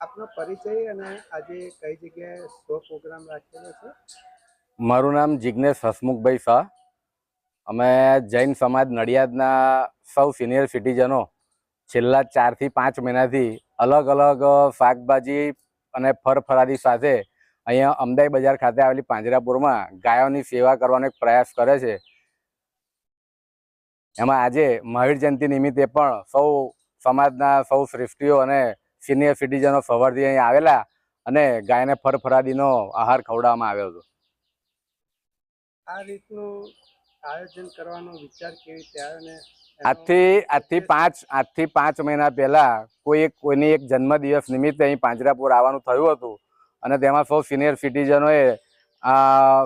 આપનો પરિચય અને આજે કઈ જગ્યાએ શો પ્રોગ્રામ રાખેલો છે? મારું નામ જિજ્ઞેશ હસમુખભાઈ શાહ. અમે જૈન સમાજ નડિયાદના સૌ સિનિયર સિટીઝનો છેલ્લા ચારથી પાંચ મહિનાથી અલગ અલગ શાકભાજી અને ફરફરાદી સાથે અહીંયા અમદાઈ બજાર ખાતે આવેલી પાંજરાપુરમાં ગાયોની સેવા કરવાનો એક પ્રયાસ કરે છે. એમાં આજે મહાવીર જયંતિ નિમિત્તે પણ સૌ સમાજના સૌ શ્રેષ્ઠીઓ અને સિનિયર સિટીઝનો સવારથી અહીં આવેલા અને ગાયને ફરફરાદીનો આહાર ખવડાવવામાં આવ્યો હતો. આ રીતનું આયોજન કરવાનો વિચાર કેવી રીતે આવ્યો ને આજથી આજથી પાંચ આજથી પાંચ મહિના પહેલા કોઈ એક કોઈની એક જન્મદિવસ નિમિત્તે અહીં પાંજરાપુર આવવાનું થયું હતું અને તેમાં સૌ સિનિયર સિટીઝનોએ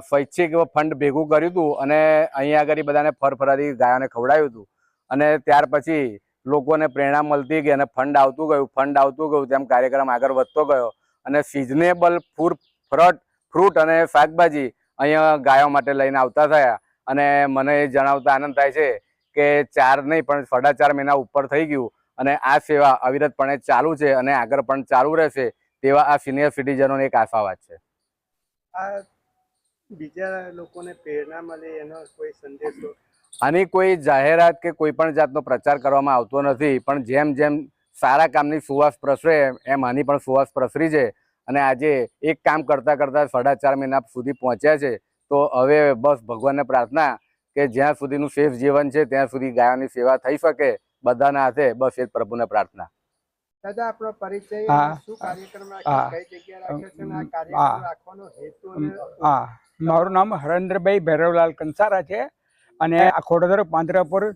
સ્વૈચ્છિક ફંડ ભેગું કર્યું હતું અને અહીંયા આગળ બધાને ફરફરાથી ગાયોને ખવડાવ્યું હતું. અને ત્યાર પછી લોકોને પ્રેરણા મળતી ગઈ અને ફંડ આવતું ગયું ફંડ આવતું ગયું તેમ કાર્યક્રમ આગળ વધતો ગયો અને સિઝનેબલ ફૂડ ફ્રટ ફ્રૂટ અને શાકભાજી અહીંયા ગાયો માટે લઈને આવતા થયા. અને મને એ જણાવતા આનંદ થાય છે કે ચાર નહીં, પણ સાડા ચાર મહિના ઉપર થઈ ગયું અને આ સેવા અવિરતપણે ચાલુ છે અને આગળ પણ ચાલુ રહેશે તેવા આ સિનિયર સિટીઝનોને એક આશાવાદ છે. બીજા લોકોને પ્રેરણા મળે એનો કોઈ સંદેશો આની કોઈ જાહેરાત કે કોઈ પણ જાતનો પ્રચાર કરવામાં આવતો નથી પણ જેમ જેમ સારા કામની સુવાસ પ્રસરે એમ આની પણ સુવાસ પ્રસરી છે. અને આજે એક કામ કરતાં કરતાં સાડા ચાર મહિના સુધી પહોંચ્યા છે. તો હવે બસ ભગવાનને પ્રાર્થના કે જ્યાં સુધીનું શેષ જીવન છે ત્યાં સુધી ગાયોની સેવા થઈ શકે. બધાના હાથે બસ એ જ પ્રભુને પ્રાર્થના. દાદા આપણો પરિચય શું કાર્યક્રમ કઈ જગ્યાએ રાખ્યો છે અને આ હા. કાર્યક્રમ રાખવાનો હેતુ હા. મારું નામ હરેન્દ્રભાઈ ભૈરવલાલ કંસારા છે. અને આ ખોડોદર પાંજરાપુર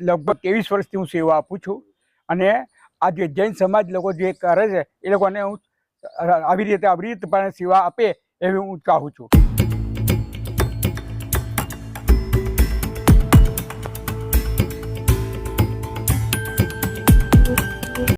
લગભગ ત્રેવીસ વર્ષથી હું સેવા આપું છું. અને આ જે જૈન સમાજ લોકો જે કરે છે એ લોકોને હું આવી રીતે આવી રીતે સેવા આપે એવી હું ચાહું છું.